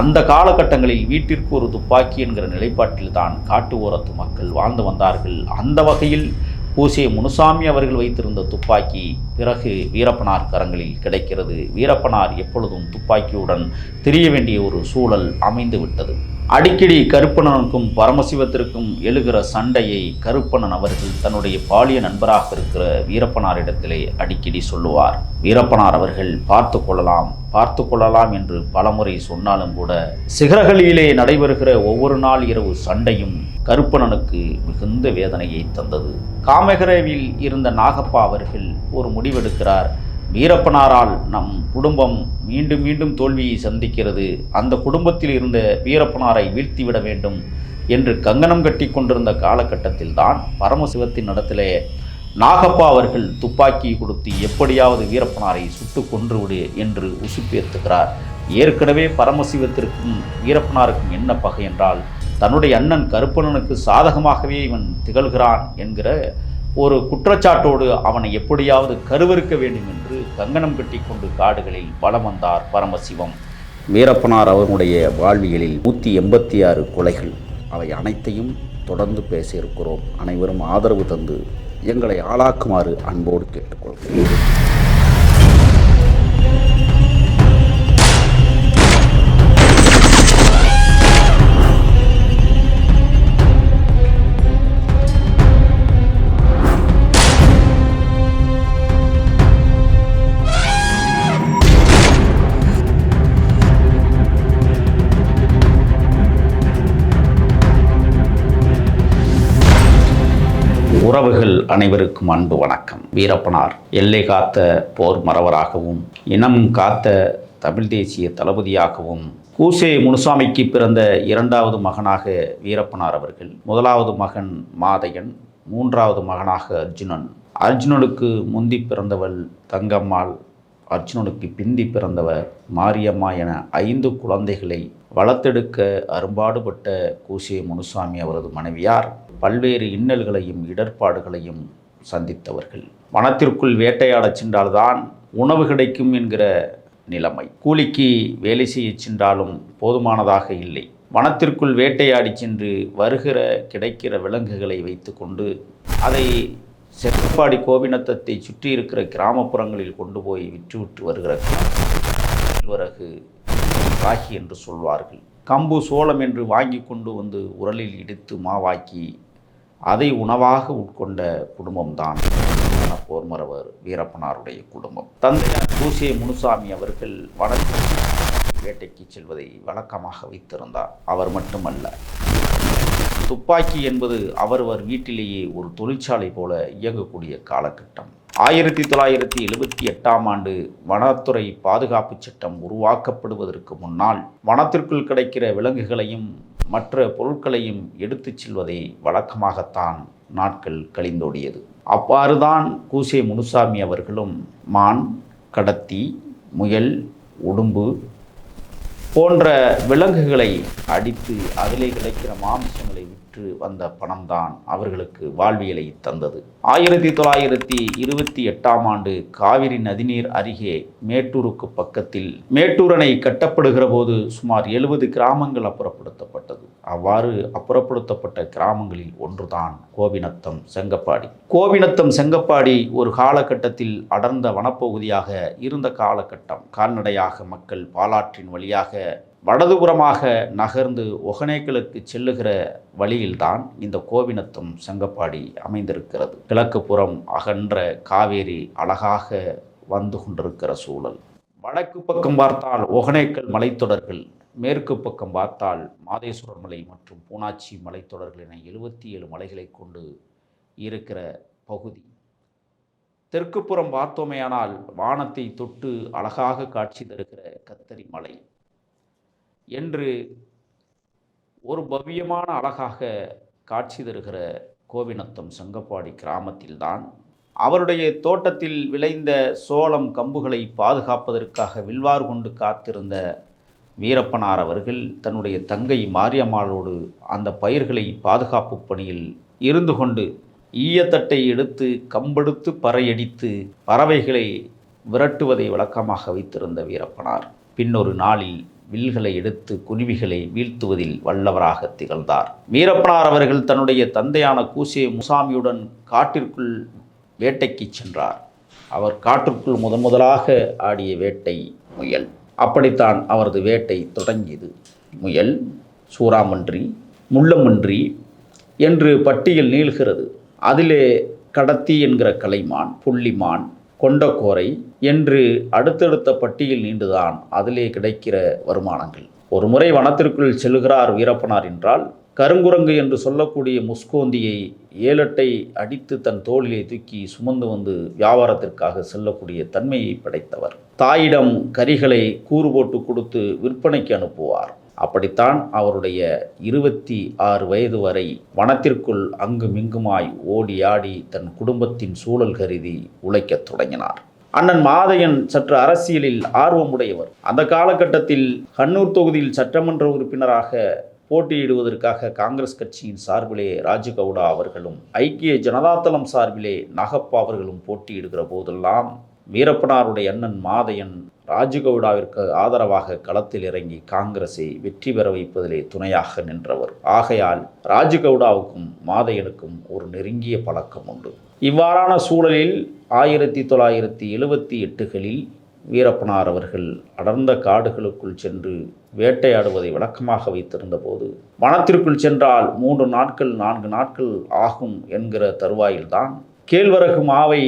அந்த காலகட்டங்களில் வீட்டிற்கு ஒரு துப்பாக்கி என்கிற நிலைப்பாட்டில் தான் காட்டு ஓரத்து மக்கள் வாழ்ந்து வந்தார்கள். அந்த வகையில் பூசே முனுசாமி அவர்கள் வைத்திருந்த துப்பாக்கி பிறகு வீரப்பனார் கரங்களில் கிடைக்கிறது. வீரப்பனார் எப்பொழுதும் துப்பாக்கியுடன் திரிய வேண்டிய ஒரு சூழல் அமைந்து விட்டது அடிக்கடி கருப்பணனுக்கும் பரமசிவத்திற்கும் எழுகிற சண்டையை கருப்பணன் அவர்கள் தன்னுடைய பாலிய நண்பராக இருக்கிற வீரப்பனாரிடத்திலே அடிக்கடி சொல்லுவார். வீரப்பனார் அவர்கள் பார்த்து கொள்ளலாம் பார்த்து கொள்ளலாம் என்று பலமுறை சொன்னாலும் கூட சிகரகளிலே நடைபெறுகிற ஒவ்வொரு நாள் இரவு சண்டையும் கருப்பணனுக்கு மிகுந்த வேதனையை தந்தது. காமகரவில் இருந்த நாகப்பா அவர்கள் ஒரு முடிவெடுக்கிறார். வீரப்பனாரால் நம் குடும்பம் மீண்டும் மீண்டும் தோல்வியை சந்திக்கிறது. அந்த குடும்பத்தில் இருந்த வீரப்பனாரை வீழ்த்திவிட வேண்டும் என்று கங்கணம் கட்டி கொண்டிருந்த காலகட்டத்தில் தான் பரமசிவத்தின் இடத்திலே நாகப்பா அவர்கள் துப்பாக்கி கொடுத்து எப்படியாவது வீரப்பனாரை சுட்டு கொன்றுவிடு என்று உசுப்பேத்துகிறார். ஏற்கனவே பரமசிவத்திற்கும் வீரப்பனாருக்கும் என்ன பகை என்றால் தன்னுடைய அண்ணன் கருப்பணனுக்கு சாதகமாகவே இவன் திகழ்கிறான் என்கிற ஒரு குற்றச்சாட்டோடு அவனை எப்படியாவது கருவறுக்க வேண்டும் என்று கங்கணம் கட்டி கொண்டு காடுகளில் வலம் வந்தார் பரமசிவம். வீரப்பனார் அவர்களுடைய வாழ்வியலில் நூற்றி எண்பத்தி ஆறு கொலைகள். அவை அனைத்தையும் தொடர்ந்து பேச இருக்கிறோம் அனைவரும் ஆதரவு தந்து எங்களை ஆளாக்குமாறு அன்போடு கேட்டுக்கொள்கிறேன். உறவுகள் அனைவருக்கும் அன்பு வணக்கம். வீரப்பனார் எல்லை காத்த போர் மறவராகவும் இனம் காத்த தமிழ் தேசிய தளபதியாகவும் கூசே முனுசாமிக்கு பிறந்த இரண்டாவது மகனாக வீரப்பனார் அவர்கள் முதலாவது மகன் மாதையன் மூன்றாவது மகனாக அர்ஜுனன். அர்ஜுனனுக்கு முந்தி பிறந்தவள் தங்கம்மாள் அர்ஜுனனுக்கு பிந்தி பிறந்தவர் மாரியம்மா என ஐந்து குழந்தைகளை வளர்த்தெடுக்க அரும்பாடுபட்ட கூசே முனுசாமி அவரது மனைவியார். பல்வேறு இன்னல்களையும் இடர்பாடுகளையும் சந்தித்தவர்கள். வனத்திற்குள் வேட்டையாடச் சென்றால்தான் உணவு கிடைக்கும் என்கிற நிலைமை. கூலிக்கு வேலை செய்யச் சென்றாலும் போதுமானதாக இல்லை. வனத்திற்குள் வேட்டையாடி சென்று வருகிற கிடைக்கிற விலங்குகளை வைத்துக்கொண்டு அதை செப்பப்பாடி கோபிநத்தத்தை சுற்றி இருக்கிற கிராமப்புறங்களில் கொண்டு போய் விற்றுவிட்டு வருகிற வரகு ராகி என்று சொல்வார்கள். கம்பு சோளம் என்று வாங்கி கொண்டு வந்து உரலில் இடித்து மாவாக்கி அதை உணவாக உட்கொண்ட குடும்பம்தான் போர்மரவர் வீரப்பனாருடைய குடும்பம். தந்தையார் தூசிய முனுசாமி அவர்கள் வடக்கு வேட்டைக்கு செல்வதை வழக்கமாக வைத்திருந்தார். அவர் மட்டுமல்ல துப்பாக்கி என்பது அவரவர் வீட்டிலேயே ஒரு தொழிற்சாலை போல இயங்கக்கூடிய காலகட்டம். ஆயிரத்தி தொள்ளாயிரத்தி எழுபத்தி எட்டாம் ஆண்டு வனத்துறை பாதுகாப்பு சட்டம் உருவாக்கப்படுவதற்கு முன்னால் வனத்திற்குள் கிடைக்கிற விலங்குகளையும் மற்ற பொருட்களையும் எடுத்துச் செல்வதை வழக்கமாகத்தான் நாட்கள் கழிந்தோடியது. அவ்வாறுதான் கூசே முனுசாமி அவர்களும் மான் கடத்தி முயல் உடும்பு போன்ற விலங்குகளை அடித்து அதிலே கிடைக்கிற மாமிசங்களை பெற்று வந்த பணம்தான் அவர்களுக்கு வாழ்வியலை தந்தது. ஆயிரத்தி தொள்ளாயிரத்தி இருபத்தி எட்டாம் ஆண்டு காவிரி நதிநீர் அருகே மேட்டூருக்கு பக்கத்தில் மேட்டூர் அணை கட்டப்படுகிற போது சுமார் எழுபது கிராமங்கள் அப்புறப்படுத்தப்பட்டது. அவ்வாறு அப்புறப்படுத்தப்பட்ட கிராமங்களில் ஒன்றுதான் கோபிநத்தம் செங்கப்பாடி. கோபிநத்தம் செங்கப்பாடி ஒரு காலகட்டத்தில் அடர்ந்த வனப்பகுதியாக இருந்த காலகட்டம். கால்நடையாக மக்கள் பாலாற்றின் வழியாக வடதுபுறமாக நகர்ந்து ஒகனேக்கலுக்கு செல்லுகிற வழியில்தான் இந்த கோவினத்தம் செங்கப்பாடி அமைந்திருக்கிறது. கிழக்கு புறம் அகன்ற காவேரி அழகாக வந்து கொண்டிருக்கிற சூழல். வடக்கு பக்கம் பார்த்தால் ஒகனேக்கல் மலைத்தொடர்கள் மேற்கு பக்கம் பார்த்தால் மாதேஸ்வரர் மலை மற்றும் பூனாச்சி மலைத்தொடர்கள் என எழுபத்தி ஏழு மலைகளை கொண்டு இருக்கிற பகுதி. தெற்கு புறம் பார்த்தோமேயானால் வானத்தை தொட்டு அழகாக காட்சி தருகிற கத்தரி மலை. என்று ஒரு பவ்யமான அழகாக காட்சி தருகிற கோவினத்தம் சங்கப்பாடி கிராமத்தில்தான் அவருடைய தோட்டத்தில் விளைந்த சோளம் கம்புகளை பாதுகாப்பதற்காக வில்வார் கொண்டு காத்திருந்த வீரப்பனார் அவர்கள் தன்னுடைய தங்கை மாரியம்மாளோடு அந்த பயிர்களை பாதுகாப்பு பணியில் இருந்து கொண்டு ஈயத்தட்டை எடுத்து கம்பெடுத்து பறையடித்து பறவைகளை விரட்டுவதை வழக்கமாக வைத்திருந்த வீரப்பனார். பின்னொரு நாளில் வில்களை எடுத்து குருவிகளை வீழ்த்துவதில் வல்லவராக திகழ்ந்தார். வீரப்பனார் அவர்கள் தன்னுடைய தந்தையான கூசே முசாமியுடன் காட்டிற்குள் வேட்டைக்கு சென்றார். அவர் காட்டிற்குள் முதன் முதலாக ஆடிய வேட்டை முயல். அப்படித்தான் அவரது வேட்டை தொடங்கியது. முயல் சூறாமன்றி முள்ளமன்றி என்று பட்டியல் நீள்கிறது. அதிலே கடத்தி என்கிற கலைமான் புள்ளிமான் கொண்டக்கோரை என்று அடுத்தடுத்த பட்டியல் நீண்டுதான் அதிலே கிடைக்கிற வருமானங்கள். ஒரு முறை வனத்திற்குள் செல்கிறார் வீரப்பனார் என்றால் கருங்குரங்கு என்று சொல்லக்கூடிய முஸ்கோந்தியை ஏலட்டை அடித்து தன் தோளிலே தூக்கி சுமந்து வந்து வியாபாரத்திற்காக செல்லக்கூடிய தன்மையை படைத்தவர். தாயிடம் கரிகளை கூறு போட்டு கொடுத்து விற்பனைக்கு அனுப்புவார். அப்படித்தான் அவருடைய இருபத்தி ஆறு வயது வரை வனத்திற்குள் அங்குமிங்குமாய் ஓடி ஆடி தன் குடும்பத்தின் சூழல் கருதி உழைக்கத் தொடங்கினார். அண்ணன் மாதையன் சற்று அரசியலில் ஆர்வமுடையவர். அந்த காலகட்டத்தில் கண்ணூர் தொகுதியில் சட்டமன்ற உறுப்பினராக போட்டியிடுவதற்காக காங்கிரஸ் கட்சியின் சார்பிலே ராஜகவுடா அவர்களும் ஐக்கிய ஜனதாதளம் சார்பிலே நகப்பா அவர்களும் போட்டியிடுகிற போதெல்லாம் வீரப்பனாருடைய அண்ணன் மாதையன் ராஜகவுடாவிற்கு ஆதரவாக களத்தில் இறங்கி காங்கிரஸை வெற்றி பெற வைப்பதிலே துணையாக நின்றவர். ஆகையால் ராஜகவுடாவுக்கும் மாதையனுக்கும் ஒரு நெருங்கிய பழக்கம் உண்டு. இவ்வாறான சூழலில் ஆயிரத்தி தொள்ளாயிரத்தி எழுபத்தி எட்டுகளில் வீரப்பனார் அவர்கள் அடர்ந்த காடுகளுக்குள் சென்று வேட்டையாடுவதை வழக்கமாக வைத்திருந்த போது வனத்திற்குள் சென்றால் மூன்று நாட்கள் நான்கு நாட்கள் ஆகும் என்கிற தருவாயில்தான் கேழ்வரகு மாவை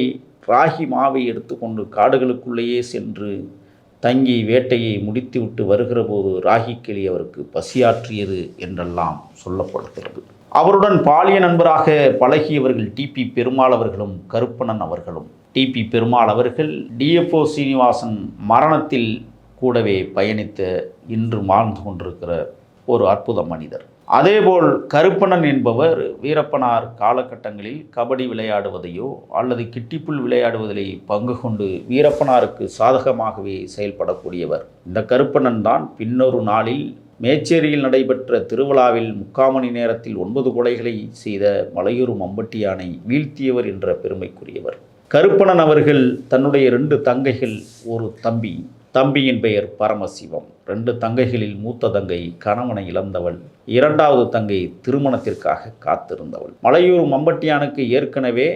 ராகி மாவை எடுத்துக்கொண்டு காடுகளுக்குள்ளேயே சென்று தங்கி வேட்டையை முடித்துவிட்டு வருகிற போது ராகி கிளி அவருக்கு பசியாற்றியது என்றெல்லாம் சொல்லப்படுகிறது. அவருடன் பாலிய நண்பராக பழகியவர்கள் டிபி பெருமாள் அவர்களும் கருப்பணன் அவர்களும். டிபி பெருமாள் அவர்கள் டிஎஃப்ஓ சீனிவாசன் மரணத்தில் கூடவே பயணித்த இன்று வாழ்ந்து கொண்டிருக்கிற ஒரு அற்புத மனிதர். அதேபோல் கருப்பணன் என்பவர் வீரப்பனார் காலகட்டங்களில் கபடி விளையாடுவதையோ அல்லது கிட்டிப்புல் விளையாடுவதிலே பங்கு கொண்டு வீரப்பனாருக்கு சாதகமாகவே செயல்படக்கூடியவர். இந்த கருப்பணன் தான் பின்னொரு நாளில் மேச்சேரியில் நடைபெற்ற திருவிழாவில் முக்கால் மணி நேரத்தில் ஒன்பது கொலைகளை செய்த மலையூர் மம்பட்டியானை வீழ்த்தியவர் என்ற பெருமைக்குரியவர். கருப்பணன் அவர்கள் தன்னுடைய ரெண்டு தங்கைகள் ஒரு தம்பி தம்பியின் பெயர் பரமசிவம். ரெண்டு தங்கைகளில் மூத்த தங்கை கணவனை இழந்தவள். இரண்டாவது தங்கை திருமணத்திற்காக காத்திருந்தவள். மலையூர் மம்பட்டியானுக்கு ஏற்கனவே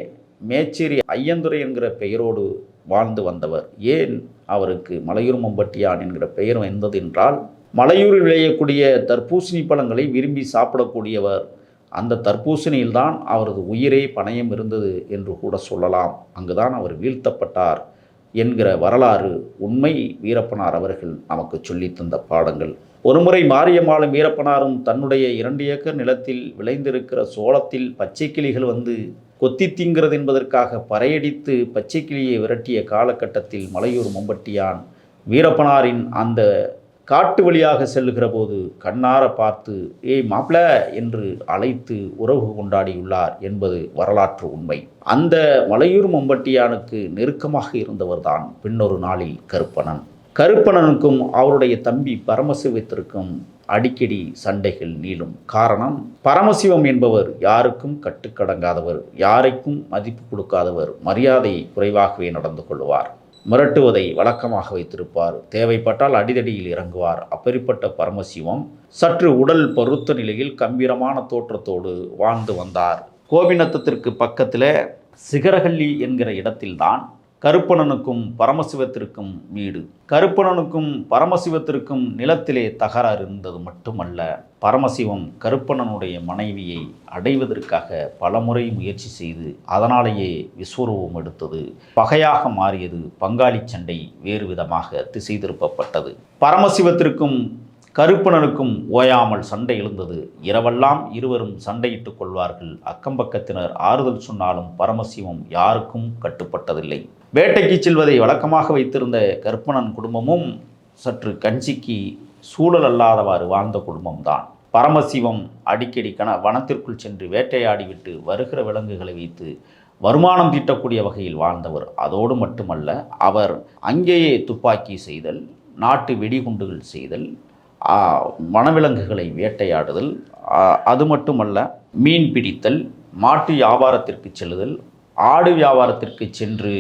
மேச்சேரி ஐயந்துரை என்கிற பெயரோடு வாழ்ந்து வந்தவர். ஏன் அவருக்கு மலையூர் மம்பட்டியான் என்கிற பெயர் வந்தது என்றால் மலையூரில் விளையக்கூடிய தர்பூசணி பழங்களை விரும்பி சாப்பிடக்கூடியவர் அந்த தர்பூசணியில்தான் அவரது உயிரே பணயம் இருந்தது என்று கூட சொல்லலாம். அங்குதான் அவர் வீழ்த்தப்பட்டார். என்கிற வரலாறு உண்மை வீரப்பனார் அவர்கள் நமக்கு சொல்லித் தந்த பாடங்கள். ஒருமுறை மாரியம்மாளும் வீரப்பனாரும் தன்னுடைய இரண்டு ஏக்கர் நிலத்தில் விளைந்திருக்கிற சோளத்தில் பச்சை கிளிகள் வந்து கொத்தி திங்கிறது என்பதற்காக பறையடித்து பச்சை கிளியை விரட்டிய காலகட்டத்தில் மலையூர் மம்பட்டியான் வீரப்பனாரின் அந்த காட்டு வழியாக செல்லுகிற போது கண்ணார பார்த்து ஏய் மாப்ள என்று அழைத்து உறவு கொண்டாடியுள்ளார் என்பது வரலாற்று உண்மை. அந்த மலையூர் மம்பட்டியானுக்கு நெருக்கமாக இருந்தவர்தான் பின்னொரு நாளில் கருப்பணன். கருப்பணனுக்கும் அவருடைய தம்பி பரமசிவத்திற்கும் அடிக்கடி சண்டைகள் நீளும். காரணம் பரமசிவம் என்பவர் யாருக்கும் கட்டுக்கடங்காதவர் யாருக்கும் மதிப்பு கொடுக்காதவர் மரியாதை குறைவாகவே நடந்து கொள்வார். மிரட்டுவதை வழக்கமாக வைத்திருப்பார். தேவைப்பட்டால் அடிதடியில் இறங்குவார். அப்படிப்பட்ட பரமசிவம் சற்று உடல் பருத்த நிலையில் கம்பீரமான தோற்றத்தோடு வாழ்ந்து வந்தார். கோபிநத்தத்திற்கு பக்கத்தில் சிகரஹள்ளி என்கிற இடத்தில்தான் கருப்பணனுக்கும் பரமசிவத்திற்கும் வீடு. கருப்பணனுக்கும் பரமசிவத்திற்கும் நிலத்திலே தகராறு இருந்தது மட்டுமல்ல பரமசிவம் கருப்பணனுடைய மனைவியை அடைவதற்காக பலமுறை முயற்சி செய்து அதனாலேயே விஸ்வரூபம் எடுத்தது. பகையாக மாறியது பங்காளி சண்டை வேறு விதமாக திசை திருப்பப்பட்டது பரமசிவத்திற்கும் கருப்பணனுக்கும் ஓயாமல் சண்டை எழுந்தது. இரவெல்லாம் இருவரும் சண்டையிட்டுக் கொள்வார்கள். அக்கம்பக்கத்தினர் ஆறுதல் சொன்னாலும் பரமசிவம் யாருக்கும் கட்டுப்பட்டதில்லை. வேட்டைக்கு செல்வதை வழக்கமாக வைத்திருந்த கருப்பணன் குடும்பமும் சற்று கஞ்சிக்கு சூழல் அல்லாதவாறு வாழ்ந்த குடும்பம்தான். பரமசிவம் அடிக்கடி கண வனத்திற்குள் சென்று வேட்டையாடிவிட்டு வருகிற விலங்குகளை வைத்து வருமானம் தீட்டக்கூடிய வகையில் வாழ்ந்தவர். அதோடு மட்டுமல்ல அவர் அங்கேயே துப்பாக்கி செய்தல் நாட்டு வெடிகுண்டுகள் செய்தல் வனவிலங்குகளை வேட்டையாடுதல் அது மட்டுமல்ல மீன் பிடித்தல் மாட்டு வியாபாரத்திற்கு செல்லுதல் ஆடு வியாபாரத்திற்கு சென்று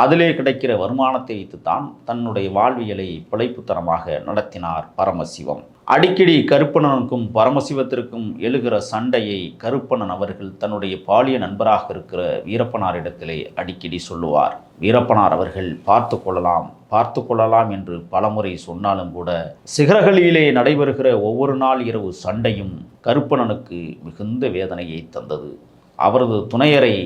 அதிலே கிடைக்கிற வருமானத்தை வைத்துத்தான் தன்னுடைய வாழ்வியலை பிழைப்புத்தனமாக நடத்தினார் பரமசிவம். அடிக்கடி கருப்பணனுக்கும் பரமசிவத்திற்கும் எழுகிற சண்டையை கருப்பணன் அவர்கள் தன்னுடைய பாலிய நண்பராக இருக்கிற வீரப்பனாரிடத்திலே அடிக்கடி சொல்லுவார். வீரப்பனார் அவர்கள் பார்த்து கொள்ளலாம் பார்த்து கொள்ளலாம் என்று பலமுறை சொன்னாலும் கூட சிகரகளிலே நடைபெறுகிற ஒவ்வொரு நாள் இரவு சண்டையும் கருப்பணனுக்கு மிகுந்த வேதனையை தந்தது. அவரது துணையரை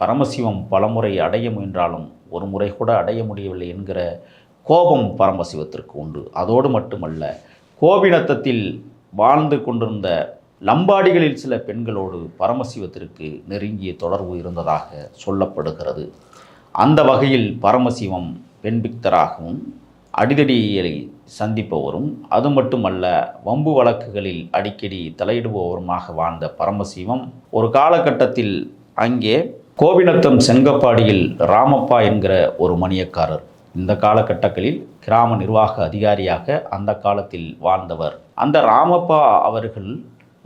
பரமசிவம் பலமுறை அடைய முயன்றாலும் ஒரு முறை கூட அடைய முடியவில்லை என்கிற கோபம் பரமசிவத்திற்கு உண்டு. அதோடு மட்டுமல்ல கோபிநத்தத்தில் வாழ்ந்து கொண்டிருந்த லம்பாடிகளில் சில பெண்களோடு பரமசிவத்திற்கு நெருங்கிய தொடர்பு இருந்ததாக சொல்லப்படுகிறது. அந்த வகையில் பரமசிவம் பெண்பிக்தராகவும் அடிதடியை சந்திப்பவரும் அது மட்டுமல்ல வம்பு வழக்குகளில் அடிக்கடி தலையிடுபவருமாக வாழ்ந்த பரமசிவம் ஒரு காலகட்டத்தில் அங்கே கோபிநத்தம் செங்கப்பாடியில் ராமப்பா என்கிற ஒரு மணியக்காரர். இந்த காலகட்டங்களில் கிராம நிர்வாக அதிகாரியாக அந்த காலத்தில் வாழ்ந்தவர். அந்த ராமப்பா அவர்கள்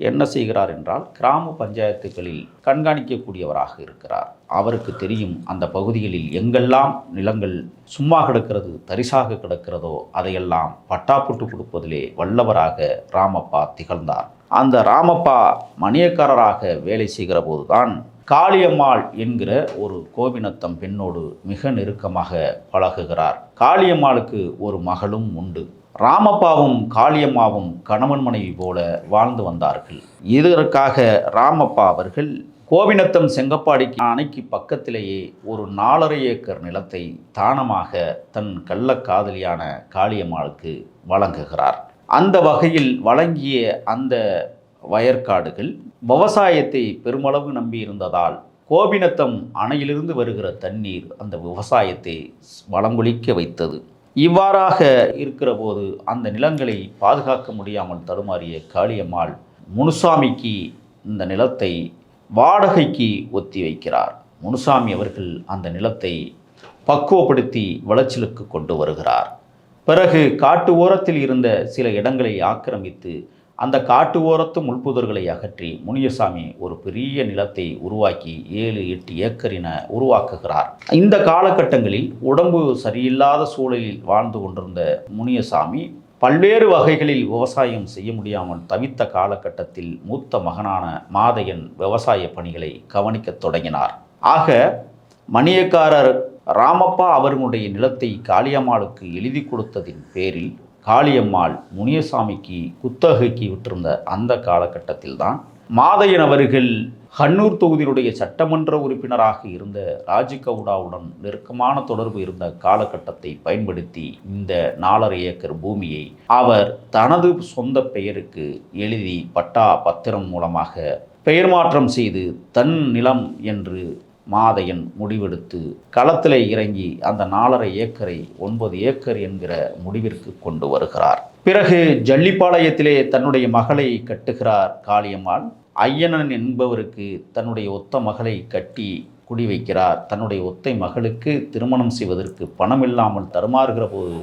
என்ன செய்கிறார் என்றால் கிராம பஞ்சாயத்துகளில் கண்காணிக்கக்கூடியவராக இருக்கிறார். அவருக்கு தெரியும் அந்த பகுதிகளில் எங்கெல்லாம் நிலங்கள் சும்மா கிடக்கிறது தரிசாக கிடக்கிறதோ அதையெல்லாம் பட்டா போட்டு கொடுப்பதிலே வல்லவராக ராமப்பா திகழ்ந்தார். அந்த ராமப்பா மணியக்காரராக வேலை செய்கிற போதுதான் காளியம்மாள் என்கிற ஒரு கோவினத்தம் பெண்ணோடு மிக நெருக்கமாக பழகுகிறார். காளியம்மாளுக்கு ஒரு மகளும் உண்டு. ராமப்பாவும் காளியம்மாவும் கணவன் மனைவி போல வாழ்ந்து வந்தார்கள். இதற்காக ராமப்பா அவர்கள் கோவினத்தம் செங்கப்பாடிக்கு அணைக்கு பக்கத்திலேயே ஒரு நாலரை ஏக்கர் நிலத்தை தானமாக தன் கள்ளக்காதலியான காளியம்மாளுக்கு வழங்குகிறார். அந்த வகையில் வழங்கிய அந்த வயற்காடுகள் விவசாயத்தை பெருமளவு நம்பியிருந்ததால் கோபிநத்தம் அணையிலிருந்து வருகிற தண்ணீர் அந்த விவசாயத்தை வளங்குளிக்க வைத்தது. இவ்வாறாக இருக்கிற போது அந்த நிலங்களை பாதுகாக்க முடியாமல் தடுமாறிய காளியம்மாள் முனுசாமிக்கு இந்த நிலத்தை வாடகைக்கு ஒத்தி வைக்கிறார். முனுசாமி அவர்கள் அந்த நிலத்தை பக்குவப்படுத்தி விளைச்சலுக்கு கொண்டு வருகிறார். பிறகு காட்டு ஓரத்தில் இருந்த சில இடங்களை ஆக்கிரமித்து அந்த காட்டு ஓரத்து முள்புதர்களை அகற்றி முனியசாமி ஒரு பெரிய நிலத்தை உருவாக்கி ஏழு எட்டு ஏக்கர் என உருவாக்குகிறார். இந்த காலகட்டங்களில் உடம்பு சரியில்லாத சூழலில் வாழ்ந்து கொண்டிருந்த முனியசாமி பல்வேறு வகைகளில் விவசாயம் செய்ய முடியாமல் தவித்த காலகட்டத்தில் மூத்த மகனான மாதையன் விவசாய பணிகளை கவனிக்கத் தொடங்கினார். ஆக மணியக்காரர் ராமப்பா அவர்களுடைய நிலத்தை காளியம்மாளுக்கு எழுதி கொடுத்ததின் பேரில் காளியம்மாள் முனியசாமிக்கு குத்தகைக்கு விட்டிருந்த அந்த காலகட்டத்தில் தான் மாதையன் அவர்கள் கண்ணூர் தொகுதியினுடைய சட்டமன்ற உறுப்பினராக இருந்த ராஜிகவுடாவுடன் நெருக்கமான தொடர்பு இருந்த காலகட்டத்தை பயன்படுத்தி இந்த நாலரை ஏக்கர் பூமியை அவர் தனது சொந்த பெயருக்கு எழுதி பட்டா பத்திரம் மூலமாக பெயர் மாற்றம் செய்து தன் நிலம் என்று மாதையன் முடிவெடுத்து களத்தில் இறங்கி அந்த நாலரை ஏக்கரை ஒன்பது ஏக்கர் என்கிற முடிவிற்கு கொண்டு வருகிறார். பிறகு ஜல்லிப்பாளையத்திலே தன்னுடைய மகளை கட்டுகிறார் காளியம்மாள். ஐயனன் என்பவருக்கு தன்னுடைய ஒத்த மகளை கட்டி குடி வைக்கிறார். தன்னுடைய ஒத்தை மகளுக்கு திருமணம் செய்வதற்கு பணம் இல்லாமல் தருமாறுகிற போது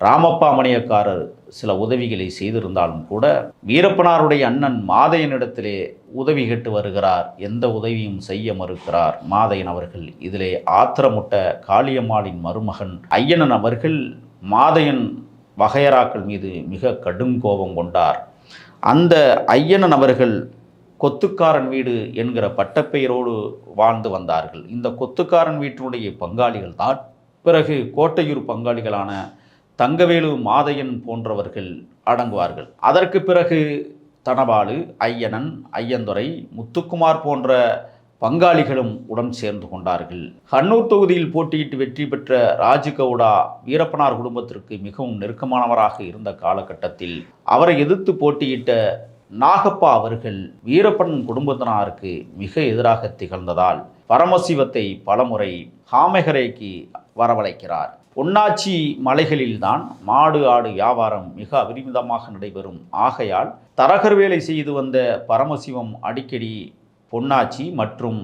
ராமப்பா மணியக்காரர் சில உதவிகளை செய்திருந்தாலும் கூட வீரப்பனாருடைய அண்ணன் மாதையனிடத்திலே உதவி கேட்டு வருகிறார். எந்த உதவியும் செய்ய மறுக்கிறார். மாதையன் அவர்கள் இதிலே ஆத்திரமுட்ட காளியம்மாளின் மருமகன் ஐயனன் அவர்கள் மாதையன் வகையராக்கள் மீது மிக கடும் கோபம் கொண்டார். அந்த ஐயனன் அவர்கள் கொத்துக்காரன் வீடு என்கிற பட்டப்பெயரோடு வாழ்ந்து வந்தார்கள். இந்த கொத்துக்காரன் வீட்டினுடைய பங்காளிகள் தான். பிறகு கோட்டையூர் பங்காளிகளான தங்கவேலு மாதையன் போன்றவர்கள் அடங்குவார்கள். அதற்கு பிறகு தனபாலு ஐயனன் ஐயந்துரை முத்துக்குமார் போன்ற பங்காளிகளும் உடன் சேர்ந்து கொண்டார்கள். கண்ணூர் தொகுதியில் போட்டியிட்டு வெற்றி பெற்ற ராஜகவுடா வீரப்பனார் குடும்பத்திற்கு மிகவும் நெருக்கமானவராக இருந்த காலகட்டத்தில் அவரை எதிர்த்து போட்டியிட்ட நாகப்பா அவர்கள் வீரப்பன் குடும்பத்தினருக்கு மிக எதிராக திகழ்ந்ததால் பரமசிவத்தை பலமுறை ஹாமகரைக்கு வரவழைக்கிறார். பொன்னாச்சி மலைகளில்தான் மாடு ஆடு வியாபாரம் மிக அபரிமிதமாக நடைபெறும். ஆகையால் தரகர் வேலை செய்து வந்த பரமசிவம் அடிக்கடி பொன்னாச்சி மற்றும்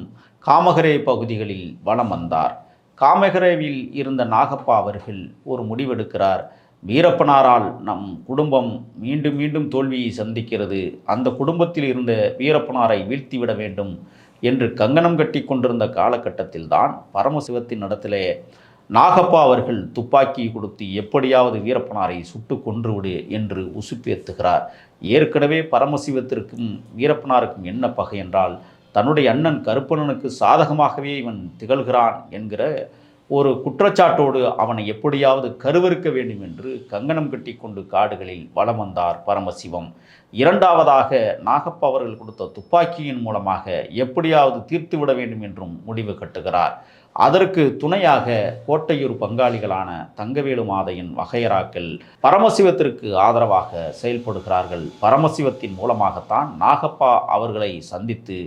காமகரே பகுதிகளில் வலம் வந்தார். காமகரேவில் இருந்த நாகப்பா அவர்கள் ஒரு முடிவெடுக்கிறார். வீரப்பனாரால் நம் குடும்பம் மீண்டும் மீண்டும் தோல்வியை சந்திக்கிறது. அந்த குடும்பத்தில் இருந்த வீரப்பனாரை வீழ்த்திவிட வேண்டும் என்று கங்கணம் கட்டி கொண்டிருந்த காலகட்டத்தில்தான் பரமசிவத்தின் இடத்திலே நாகப்பா அவர்கள் துப்பாக்கி கொடுத்து எப்படியாவது வீரப்பனாரை சுட்டு கொன்றுவிடு என்று உசுப்பேத்துகிறார். ஏற்கனவே பரமசிவத்திற்கும் வீரப்பனாருக்கும் என்ன பகை என்றால் தன்னுடைய அண்ணன் கருப்பணனுக்கு சாதகமாகவே இவன் திகழ்கிறான் என்கிற ஒரு குற்றச்சாட்டோடு அவனை எப்படியாவது கருவறுக்க வேண்டும் என்று கங்கணம் கட்டி கொண்டு காடுகளில் வலம் வந்தார் பரமசிவம். இரண்டாவதாக நாகப்பா அவர்கள் கொடுத்த துப்பாக்கியின் மூலமாக எப்படியாவது தீர்த்து விட வேண்டும் என்றும் முடிவு கட்டுகிறார். அதற்கு துணையாக கோட்டையூர் பங்காளிகளான தங்கவேலு மாதையின் வகையராக்கள் பரமசிவத்திற்கு ஆதரவாக செயல்படுகிறார்கள். பரமசிவத்தின் மூலமாகத்தான் நாகப்பா அவர்களை சந்தித்து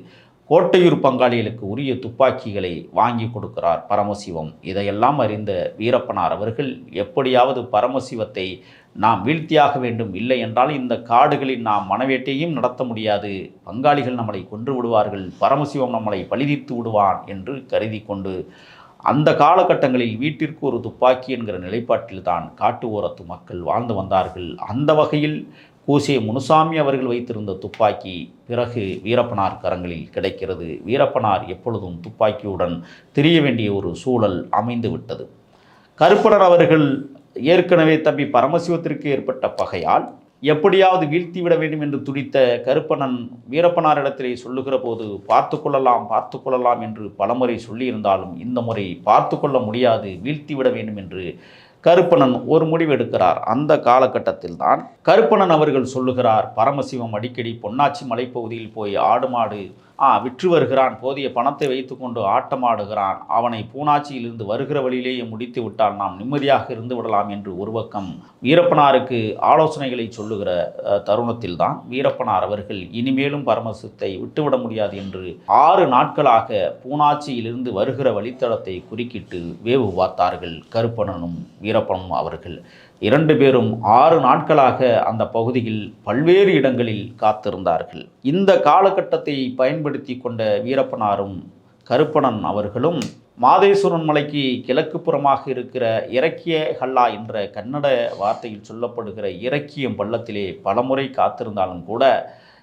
கோட்டையூர் பங்காளிகளுக்கு உரிய துப்பாக்கிகளை வாங்கி கொடுக்கிறார் பரமசிவம். இதையெல்லாம் அறிந்த வீரப்பனார் அவர்கள் எப்படியாவது பரமசிவத்தை நாம் வீழ்த்தியாக வேண்டும். இல்லை என்றால் இந்த காடுகளில் நாம் மனவேட்டையும் நடத்த முடியாது. பங்காளிகள் நம்மளை கொன்று விடுவார்கள். பரமசிவம் நம்மளை பழிதித்து விடுவான் என்று கருதி கொண்டு அந்த காலகட்டங்களில் வீட்டிற்கு ஒரு துப்பாக்கி என்கிற நிலைப்பாட்டில் தான் காட்டு ஓரத்து மக்கள் வாழ்ந்து வந்தார்கள். அந்த வகையில் கூசே முனுசாமி அவர்கள் வைத்திருந்த துப்பாக்கி பிறகு வீரப்பனார் கரங்களில் கிடைக்கிறது. வீரப்பனார் எப்பொழுதும் துப்பாக்கியுடன் திரிய வேண்டிய ஒரு சூழல் அமைந்து விட்டது. கருப்பணர் அவர்கள் ஏற்கனவே தம்பி பரமசிவத்திற்கு ஏற்பட்ட பகையால் எப்படியாவது வீழ்த்தி விட வேண்டும் என்று துடித்த கருப்பணன் வீரப்பனாரிடத்திலே சொல்லுகிற போது பார்த்து கொள்ளலாம் பார்த்து கொள்ளலாம் என்று பலமுறை சொல்லியிருந்தாலும் இந்த முறை பார்த்து கொள்ள முடியாது வீழ்த்தி விட வேண்டும் என்று கருப்பணன் ஒரு முடிவு எடுக்கிறார். அந்த காலகட்டத்தில் தான் கருப்பணன் அவர்கள் சொல்லுகிறார் பரமசிவம் அடிக்கடி பொன்னாச்சி மலைப்பகுதியில் போய் ஆடு மாடு விற்று வருகிறான் போதிய பணத்தை வைத்துக்கொண்டு ஆட்டமாடுகிறான். அவனை பூனாச்சியிலிருந்து வருகிற வழியிலேயே முடித்து விட்டால் நாம் நிம்மதியாக இருந்து விடலாம் என்று ஒரு பக்கம் வீரப்பனாருக்கு ஆலோசனைகளை சொல்லுகிற தருணத்தில் தான் வீரப்பனார் அவர்கள் இனிமேலும் பரமசிவத்தை விட்டுவிட முடியாது என்று ஆறு நாட்களாக பூனாச்சியிலிருந்து வருகிற வழித்தடத்தை குறுக்கிட்டு வேவு பார்த்தார்கள். கருப்பணனும் வீரப்பனும் அவர்கள். இரண்டு பேரும் ஆறு நாட்களாக அந்த பகுதியில் பல்வேறு இடங்களில் காத்திருந்தார்கள். இந்த காலகட்டத்தை பயன்படுத்தி கொண்ட வீரப்பனாரும் கருப்பணன் அவர்களும் மாதேஸ்வரன் மலைக்கு கிழக்கு புறமாக இருக்கிற இறக்கிய ஹல்லா என்ற கன்னட வார்த்தையில் சொல்லப்படுகிற இறக்கியம் பள்ளத்திலே பலமுறை காத்திருந்தாலும் கூட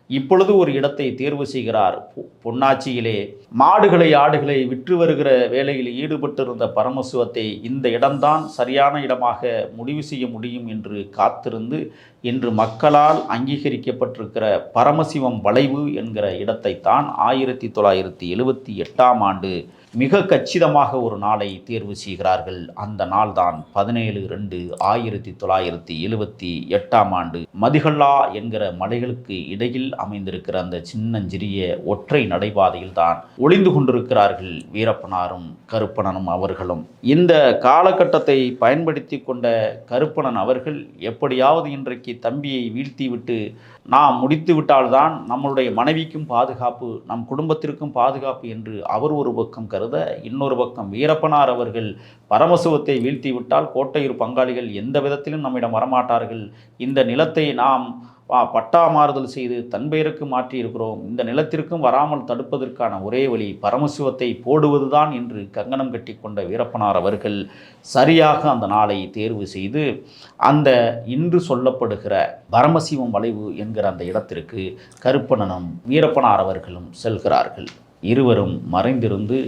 இப்பொழுது ஒரு இடத்தை தேர்வு செய்கிறார். பொ- பொன்னாச்சியிலே மாடுகளை ஆடுகளை விற்று வருகிற வேலையில் ஈடுபட்டிருந்த பரமசிவத்தை இந்த இடம்தான் சரியான இடமாக முடிவு செய்ய முடியும் என்று காத்திருந்து இன்று மக்களால் அங்கீகரிக்கப்பட்டிருக்கிற பரமசிவம் வளைவு என்கிற இடத்தைத்தான் ஆயிரத்தி தொள்ளாயிரத்தி எழுபத்தி எட்டாம் ஆண்டு மிக கச்சிதமாக ஒரு நாளை தேர்வு செய்கிறார்கள். அந்த நாள்தான் பதினேழு ரெண்டு ஆயிரத்தி தொள்ளாயிரத்தி எழுபத்தி எட்டாம் ஆண்டு மதிகல்லா என்கிற மலைகளுக்கு இடையில் அமைந்திருக்கிற அந்த சின்னஞ்சிறிய ஒற்றை நடைபாதையில் தான் ஒளிந்து கொண்டிருக்கிறார்கள் வீரப்பனாரும் கருப்பணனும் அவர்களும். இந்த காலகட்டத்தை பயன்படுத்தி கொண்ட கருப்பணன் அவர்கள் எப்படியாவது இன்றைக்கு தம்பியை வீழ்த்திவிட்டு நாம் முடித்து விட்டால்தான் நம்மளுடைய மனைவிக்கும் பாதுகாப்பு நம் குடும்பத்திற்கும் பாதுகாப்பு என்று அவர் ஒரு பக்கம் கருத இன்னொரு பக்கம் வீரப்பனார் அவர்கள் பரமசுவத்தை வீழ்த்தி விட்டால் கோட்டையூர் பங்காளிகள் எந்த விதத்திலும் நம்மிடம் வரமாட்டார்கள். இந்த நிலத்தை நாம் பட்டா மாறுதல் செய்து தன் பெயருக்கு மாற்றி இருக்கிறோம் இந்த நிலத்திற்கும் வராமல் தடுப்பதற்கான ஒரே வழி பரமசிவத்தை போடுவதுதான் என்று கங்கணம் கட்டி கொண்ட வீரப்பனார் அவர்கள் சரியாக அந்த நாளை தேர்வு செய்து அந்த இன்று சொல்லப்படுகிற பரமசிவம் வளைவு என்கிற அந்த இடத்திற்கு கருப்பணனும் வீரப்பனார் அவர்களும் செல்கிறார்கள். இருவரும் மறைந்திருந்து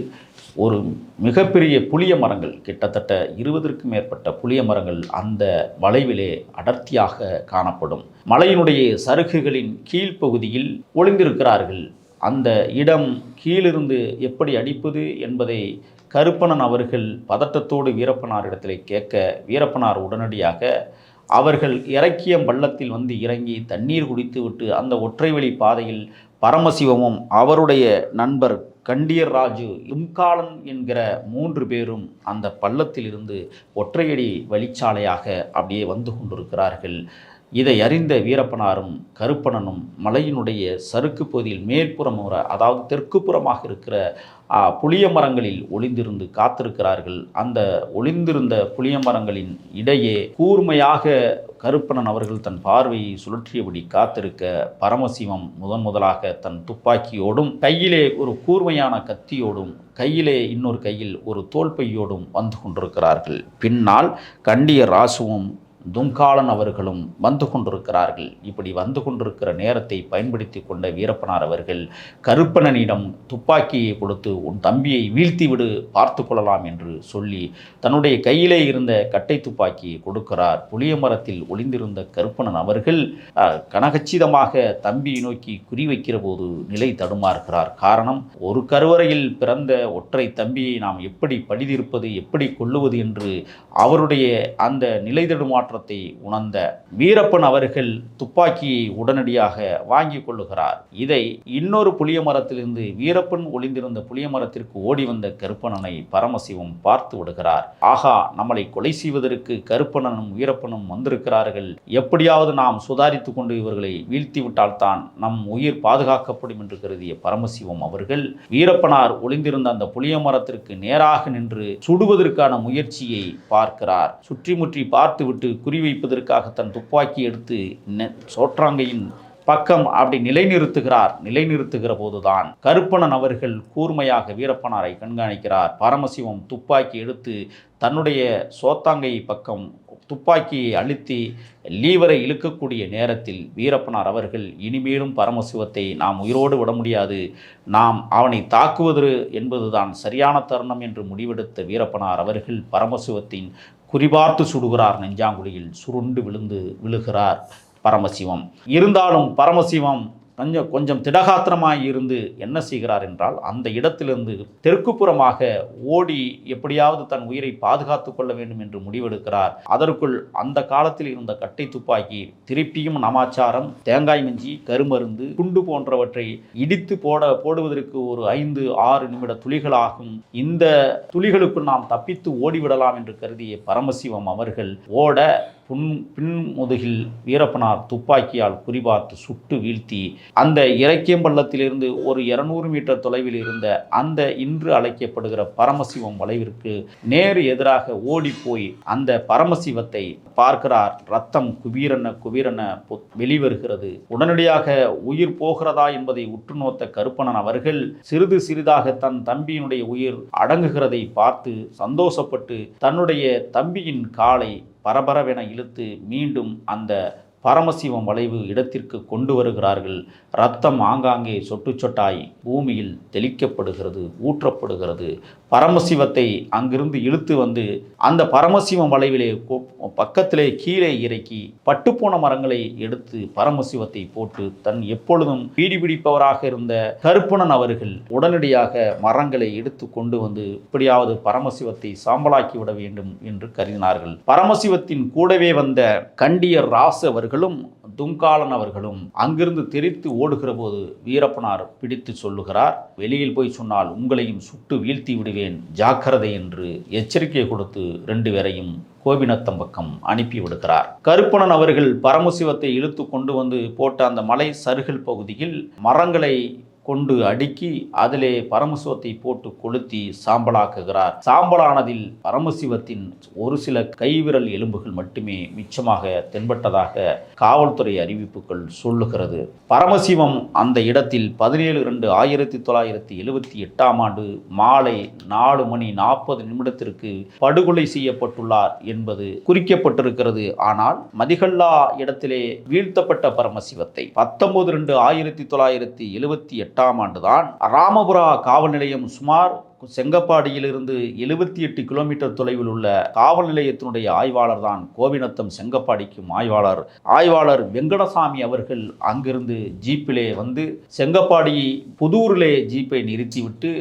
ஒரு மிகப்பெரிய புளிய மரங்கள் கிட்டத்தட்ட இருபதற்கும் மேற்பட்ட புளிய மரங்கள் அந்த வளைவிலே அடர்த்தியாக காணப்படும். மலையினுடைய சருகுகளின் கீழ்ப்பகுதியில் ஒளிந்திருக்கிறார்கள். அந்த இடம் கீழிருந்து எப்படி அடிப்பது என்பதை கருப்பணன் அவர்கள் பதட்டத்தோடு வீரப்பனாரிடத்தில் கேட்க வீரப்பனார் உடனடியாக அவர்கள் இறக்கிய பள்ளத்தில் வந்து இறங்கி தண்ணீர் குடித்துவிட்டு அந்த ஒற்றை வழி பாதையில் பரமசிவமும் அவருடைய நண்பர் கண்டியர் ராஜு இம்காலன் என்கிற மூன்று பேரும் அந்த பள்ளத்திலிருந்து ஒற்றையடி வழிச்சாலையாக அப்படியே வந்து கொண்டிருக்கிறார்கள். இதை அறிந்த வீரப்பனாரும் கருப்பணனும் மலையினுடைய சறுக்கு பகுதியில் மேற்புறம் அதாவது தெற்கு புறமாக இருக்கிற புளிய மரங்களில் ஒளிந்திருந்து காத்திருக்கிறார்கள். அந்த ஒளிந்திருந்த புளிய மரங்களின் இடையே கூர்மையாக கருப்பணன் அவர்கள் தன் பார்வையை சுழற்றியபடி காத்திருக்க பரமசிவம் முதன் முதலாக தன் துப்பாக்கியோடும் கையிலே ஒரு கூர்மையான கத்தியோடும் கையிலே இன்னொரு கையில் ஒரு தோல்பையோடும் வந்து கொண்டிருக்கிறார்கள். பின்னால் கண்டிய ராசுவும் துங்காளன் அவர்களும் வந்து கொண்டிருக்கிறார்கள். இப்படி வந்து கொண்டிருக்கிற நேரத்தை பயன்படுத்தி கொண்ட வீரப்பனார் அவர்கள் கருப்பணனிடம் துப்பாக்கியை கொடுத்து உன் தம்பியை வீழ்த்தி விடு பார்த்து கொள்ளலாம் என்று சொல்லி தன்னுடைய கையிலே இருந்த கட்டை துப்பாக்கியை கொடுக்கிறார். புளிய மரத்தில் ஒளிந்திருந்த கருப்பணன் அவர்கள் கனகச்சிதமாக தம்பியை நோக்கி குறிவைக்கிற போது நிலை தடுமாறுகிறார். காரணம் ஒரு கருவறையில் பிறந்த ஒற்றை தம்பியை நாம் எப்படி பழிதிருப்பது எப்படி கொள்ளுவது என்று அவருடைய அந்த நிலை தடுமாற்றத்தை உணர்ந்த வீரப்பன் அவர்கள் துப்பாக்கியை உடனடியாக வாங்கி கொள்ளுகிறார். இதை இன்னொரு புளிய மரத்திலிருந்து வீரப்பன் ஒளிந்திருந்த புளிய மரத்திற்கு ஓடி வந்த கருப்பணனை பரமசிவம் பார்த்து விடுகிறார். ஆகா நம்மளை கொலை செய்வதற்கு கருப்பணனும் வீரப்பனும் வந்திருக்கிறார்கள். எப்படியாவது நாம் சுதாரித்து கொண்டு இவர்களை வீழ்த்தி விட்டால்தான் நம் உயிர் பாதுகாக்கப்படும் என்று கருதிய பரமசிவம் அவர்கள் வீரப்பனார் ஒளிந்திருந்த அந்த புளிய மரத்திற்கு நேராக நின்று சுடுவதற்கான முயற்சியை பார்க்கிறார். சுற்றி முற்றி பார்த்துவிட்டு குறிவைப்பதற்காக தன் துப்பாக்கி எடுத்து நெ- சோற்றாங்கையின் பக்கம் அப்படி நிலைநிறுத்துகிறார். நிலைநிறுத்துகிற போதுதான். கருப்பணன் அவர்கள் கூர்மையாக வீரப்பனாரை கண்காணிக்கிறார். பரமசிவம் துப்பாக்கி எடுத்து தன்னுடைய சோத்தாங்கை பக்கம் துப்பாக்கியை அழுத்தி லீவரை இழுக்கக்கூடிய நேரத்தில் வீரப்பனார் அவர்கள் இனிமேலும் பரமசிவத்தை நாம் உயிரோடு விட முடியாது. நாம் அவனை தாக்குவது என்பதுதான் சரியான தருணம் என்று முடிவெடுத்த வீரப்பனார் அவர்கள் பரமசிவத்தின் குறிபார்த்து சுடுகிறார் நெஞ்சாங்குழியில். சுருண்டு விழுந்து விழுகிறார். பரமசிவம். இருந்தாலும் பரமசிவம் கொஞ்சம் கொஞ்சம் திடகாத்திரமாக இருந்து என்ன செய்கிறார் என்றால் அந்த இடத்திலிருந்து தெற்குப்புறமாக ஓடி எப்படியாவது தன் உயிரை பாதுகாத்து கொள்ள வேண்டும் என்று முடிவெடுக்கிறார். அதற்குள் அந்த காலத்தில் இருந்த கட்டை துப்பாக்கி திருப்பியும் நமாச்சாரம் தேங்காய் மஞ்சி கருமருந்து குண்டு போன்றவற்றை இடித்து போட போடுவதற்கு ஒரு ஐந்து ஆறு நிமிட துளிகளாகும். இந்த துளிகளுக்குள் நாம் தப்பித்து ஓடிவிடலாம் என்று கருதிய பரமசிவம் அவர்கள் ஓட புன் பின்முதுகில் வீரப்பனார் துப்பாக்கியால் குறிபார்த்து சுட்டு வீழ்த்தி அந்த இறக்கியம் பள்ளத்திலிருந்து ஒரு இருநூறு மீட்டர் தொலைவில் இருந்த அந்த இன்று அழைக்கப்படுகிற பரமசிவம் வளைவிற்கு நேர் எதிராக ஓடி போய் அந்த பரமசிவத்தை பார்க்கிறார். ரத்தம் குபீரன குபீரன பொ- வெளிவருகிறது. உடனடியாக உயிர் போகிறதா என்பதை உற்று நோத்த கருப்பணன் அவர்கள் சிறிது சிறிதாக தன் தம்பியினுடைய உயிர் அடங்குகிறதை பார்த்து சந்தோஷப்பட்டு தன்னுடைய தம்பியின் காலை பரபரவென இழுத்து மீண்டும் அந்த பரமசிவம் வளைவு இடத்திற்கு கொண்டு வருகிறார்கள். ரத்தம் ஆங்காங்கே சொட்டு சொட்டாய் பூமியில் தெளிக்கப்படுகிறது ஊற்றப்படுகிறது. பரமசிவத்தை அங்கிருந்து இழுத்து வந்து அந்த பரமசிவம் வளைவிலே பக்கத்திலே கீழே இறக்கி பட்டுப்போன மரங்களை எடுத்து பரமசிவத்தை போட்டு தன் எப்பொழுதும் பீடி பிடிப்பவராக இருந்த கருப்பணன் அவர்கள் உடனடியாக மரங்களை எடுத்து கொண்டு வந்து இப்படியாவது பரமசிவத்தை சாம்பலாக்கி விட வேண்டும் என்று கருதினார்கள். பரமசிவத்தின் கூடவே வந்த கண்டியர் ராசு அவர்களும் துங்காளன் அவர்களும் அங்கிருந்து தெரித்து ஓடுகிற போது வீரப்பனார் பிடித்து சொல்லுகிறார் வெளியில் போய் சொன்னால் உங்களையும் சுட்டு வீழ்த்தி விடுவேன் ஜாக்கிரதை என்று எச்சரிக்கை கொடுத்து ரெண்டு பேரையும் கோபிநத்தம் பக்கம் அனுப்பி விடுகிறார். கருப்பணன் அவர்கள் பரமசிவத்தை இழுத்து கொண்டு வந்து போட்ட அந்த மலை சருகல் பகுதியில் மரங்களை கொண்டு அடுக்கி அதிலே பரமசிவத்தை போட்டு கொளுத்தி சாம்பலாக்குகிறார். சாம்பலானதில் பரமசிவத்தின் ஒரு சில கைவிரல் எலும்புகள் மட்டுமே மிச்சமாக தென்பட்டதாக காவல்துறை அறிவிப்புகள் சொல்லுகிறது. பரமசிவம் அந்த இடத்தில் பதினேழு ரெண்டு ஆயிரத்தி தொள்ளாயிரத்தி எழுபத்தி எட்டாம் ஆண்டு மாலை நாலு மணி நாற்பது நிமிடத்திற்கு படுகொலை செய்யப்பட்டுள்ளார் என்பது குறிக்கப்பட்டிருக்கிறது. ஆனால் மதிகல்லா இடத்திலே வீழ்த்தப்பட்ட பரமசிவத்தை பத்தொன்பது ரெண்டு ஆயிரத்தி தொள்ளாயிரத்தி எழுபத்தி எட்டு எட்டாம் ஆண்டு தான் ராமபுரா காவல் நிலையம் சுமார் செங்கப்பாடியிலிருந்து எழுபத்தி எட்டு கிலோமீட்டர் தொலைவில் உள்ள காவல் நிலையத்தினுடைய ஆய்வாளர் தான் கோவிநத்தம் செங்கப்பாடிக்கும் ஆய்வாளர். ஆய்வாளர் வெங்கடசாமி அவர்கள் அங்கிருந்து ஜீப்பிலே வந்து செங்கப்பாடி புதூரிலே ஜீப்பை நிறுத்திவிட்டு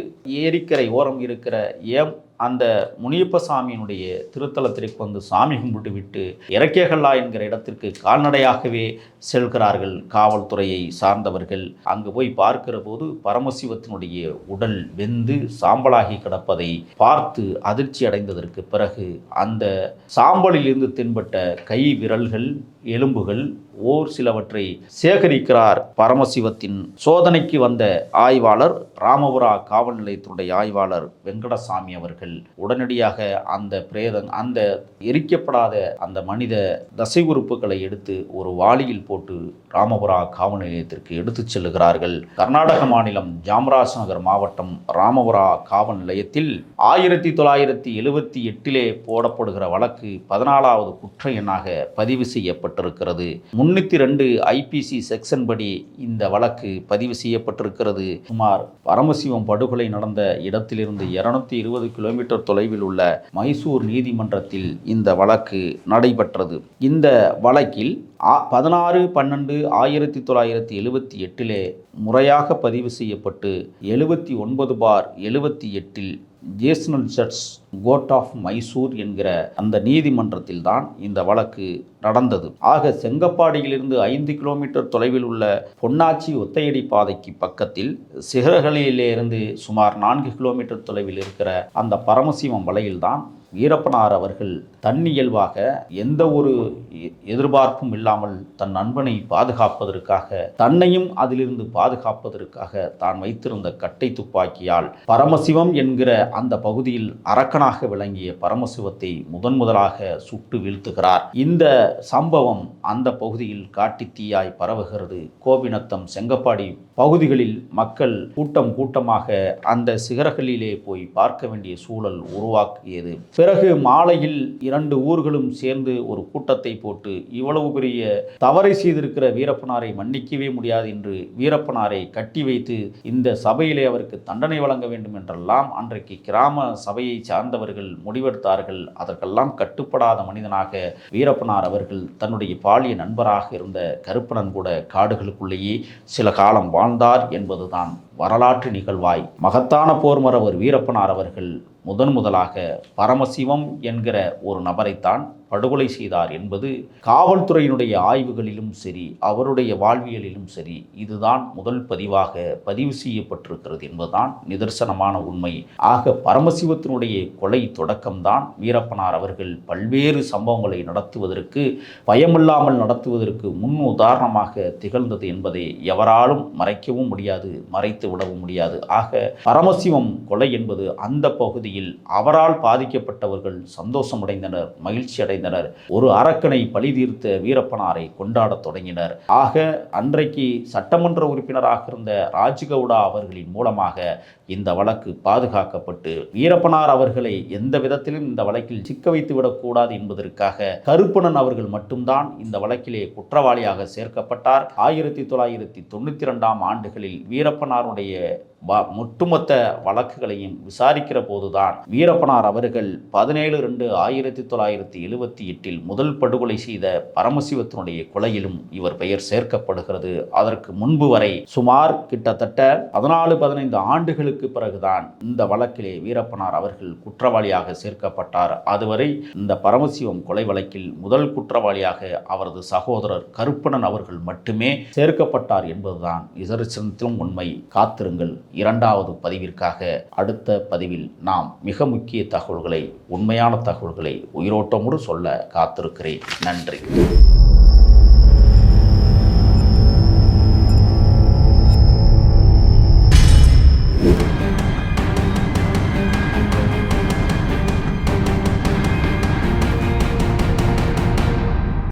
ஏரிக்கரை ஓரம் இருக்கிற ஏம் அந்த முனியப்ப சாமியினுடைய திருத்தலத்திற்கு வந்து சாமி கும்பிட்டு விட்டு இறக்கேகல்லா என்கிற இடத்திற்கு கால்நடையாகவே செல்கிறார்கள் காவல்துறையை சார்ந்தவர்கள். அங்கு போய் பார்க்கிற போது பரமசிவத்தினுடைய உடல் வெந்து சாம்பலாகி கிடப்பதை பார்த்து அதிர்ச்சி அடைந்ததற்கு பிறகு அந்த சாம்பலிலிருந்து தென்பட்ட கை விரல்கள் எலும்புகள் ஓர் சிலவற்றை சேகரிக்கிறார். பரமசிவத்தின் சோதனைக்கு வந்த ஆய்வாளர் ராமபுரா காவல் நிலையத்தினுடைய ஆய்வாளர் வெங்கடசாமி அவர்கள் உடனடியாக அந்த பிரேதம் அந்த எரிக்கப்படாத அந்த மனித தசை உறுப்புகளை எடுத்து ஒரு வாளியில் போட்டு ராமபுரா காவல் நிலையத்திற்கு எடுத்துச் செல்லுகிறார்கள். கர்நாடக மாநிலம் ஜாமராஜ்நகர் மாவட்டம் ராமபுரா காவல் நிலையத்தில் ஆயிரத்தி தொள்ளாயிரத்தி எழுபத்தி எட்டிலே போடப்படுகிற வழக்கு பதினாலாவது குற்ற எண்ணாக பதிவு செய்யப்பட்டிருக்கிறது. முன்னூற்றி ரெண்டு ஐபிசி செக்ஷன் படி இந்த வழக்கு பதிவு செய்யப்பட்டிருக்கிறது. சுமார் பரமசிவம் படுகொலை நடந்த இடத்திலிருந்து இருநூத்தி இருபது கிலோமீட்டர் தொலைவில் உள்ள மைசூர் நீதிமன்றத்தில் இந்த வழக்கு நடைபெற்றது. இந்த வழக்கில் பதினாறு பன்னெண்டு ஆயிரத்தி தொள்ளாயிரத்தி எழுபத்தி எட்டிலே முறையாக பதிவு செய்யப்பட்டு எழுபத்தி ஒன்பது பார் எழுபத்தி எட்டில் ஜேஸ்னல் ஜட்ஸ் கோர்ட் ஆஃப் மைசூர் என்கிற அந்த நீதிமன்றத்தில் தான் இந்த வழக்கு நடந்தது. ஆக செங்கப்பாடியிலிருந்து ஐந்து கிலோமீட்டர் தொலைவில் உள்ள பொன்னாச்சி ஒத்தையடி பாதைக்கு பக்கத்தில் சிகரகளிலிருந்து சுமார் நான்கு கிலோமீட்டர் தொலைவில் இருக்கிற அந்த பரமசிவம் வலையில்தான் வீரப்பனார் அவர்கள் தன்னியல்பாக எந்த ஒரு எதிர்பார்ப்பும் இல்லாமல் தன் நண்பனை பாதுகாப்பதற்காக தன்னையும் அதிலிருந்து பாதுகாப்பதற்காக தான் வைத்திருந்த கட்டை துப்பாக்கியால் பரமசிவம் என்கிற அந்த பகுதியில் அரக்கனாக விளங்கிய பரமசிவத்தை முதன் முதலாக சுட்டு வீழ்த்துகிறார். இந்த சம்பவம் அந்த பகுதியில் காட்டி தீயாய் பரவுகிறது. கோபிநத்தம் செங்கப்பாடி பகுதிகளில் மக்கள் கூட்டம் கூட்டமாக அந்த சிகரங்களிலே போய் பார்க்க வேண்டிய சூழல் உருவாக்கியது. பிறகு மாலையில் இரண்டு ஊர்களும் சேர்ந்து ஒரு கூட்டத்தை போட்டு இவ்வளவு பெரிய தவறை செய்திருக்கிற வீரப்பனாரை மன்னிக்கவே முடியாது என்று வீரப்பனாரை கட்டி வைத்து இந்த சபையிலே அவருக்கு தண்டனை வழங்க வேண்டும் என்றெல்லாம் அன்றைக்கு கிராம சபையை சார்ந்தவர்கள் முடிவெடுத்தார்கள். அதற்கெல்லாம் கட்டுப்படாத மனிதனாக வீரப்பனார் அவர்கள் தன்னுடைய பாலிய நண்பராக இருந்த கருப்பணன் கூட காடுகளுக்குள்ளேயே சில காலம் வாழ்ந்தார் என்பதுதான் வரலாற்று நிகழ்வாய். மகத்தான போர்மரவர் வீரப்பனார் அவர்கள் முதன் முதலாக பரமசிவம் என்கிற ஒரு நபரைத்தான் படுகொலை செய்தார் என்பது காவல்துறையினுடைய ஆய்வுகளிலும் சரி அவருடைய வாழ்வியலிலும் சரி இதுதான் முதல் பதிவாக பதிவு செய்யப்பட்டிருக்கிறது என்பதுதான் நிதர்சனமான உண்மை. ஆக பரமசிவத்தினுடைய கொலை தொடக்கம்தான் வீரப்பனார் அவர்கள் பல்வேறு சம்பவங்களை நடத்துவதற்கு பயமில்லாமல் நடத்துவதற்கு முன் உதாரணமாக திகழ்ந்தது என்பதை எவராலும் மறைக்கவும் முடியாது மறைத்து விடவும் முடியாது. ஆக பரமசிவம் கொலை என்பது அந்த பகுதியில் அவரால் பாதிக்கப்பட்டவர்கள் சந்தோஷமடைந்தனர் மகிழ்ச்சி அடைந்தனர். ஒரு அரக்கனை பழி தீர்த்த வீரப்பனாரை கொண்டாடத் தொடங்கினர். ஆக அன்றைக்கு சட்டமன்ற உறுப்பினராக இருந்த ராஜ்கவுடா அவர்களின் மூலமாக இந்த வழக்கு பாதுகாக்கப்பட்டு வீரப்பனார் அவர்களை எந்த விதத்திலும் இந்த வழக்கில் சிக்க வைத்து விடக்கூடாது என்பதற்காக கருப்பணன் அவர்கள் மட்டும்தான் இந்த வழக்கிலே குற்றவாளியாக சேர்க்கப்பட்டார். ஆயிரத்தி தொள்ளாயிரத்தி தொண்ணூற்றி ரெண்டாம் ஆண்டுகளில் வீரப்பனாருடைய வ- ஒட்டுமொத்த வழக்குகளையும் விசாரிக்கிற போதுதான் வீரப்பனார் அவர்கள் பதினேழு ரெண்டு ஆயிரத்தி தொள்ளாயிரத்தி எழுபத்தி எட்டில் முதல் படுகொலை செய்த பரமசிவத்தினுடைய கொலையிலும் இவர் பெயர் சேர்க்கப்படுகிறது. அதற்கு முன்பு வரை சுமார் கிட்டத்தட்ட பதினாலு பதினைந்து ஆண்டுகளுக்கு பிறகுதான் இந்த வழக்கிலே வீரப்பனார் அவர்கள் குற்றவாளியாக சேர்க்கப்பட்டார். அதுவரை இந்த பரமசிவம் கொலை வழக்கில் முதல் குற்றவாளியாக அவரது சகோதரர் கருப்பணன் அவர்கள் மட்டுமே சேர்க்கப்பட்டார் என்பதுதான் நிதர்சனத்திலும் உண்மை. காத்திருங்கள். இரண்டாவது பதிவிற்காக அடுத்த பதிவில் நாம் மிக முக்கிய தகவல்களை உண்மையான தகவல்களை உயிரோட்டமுடன் சொல்ல காத்திருக்கிறேன். நன்றி.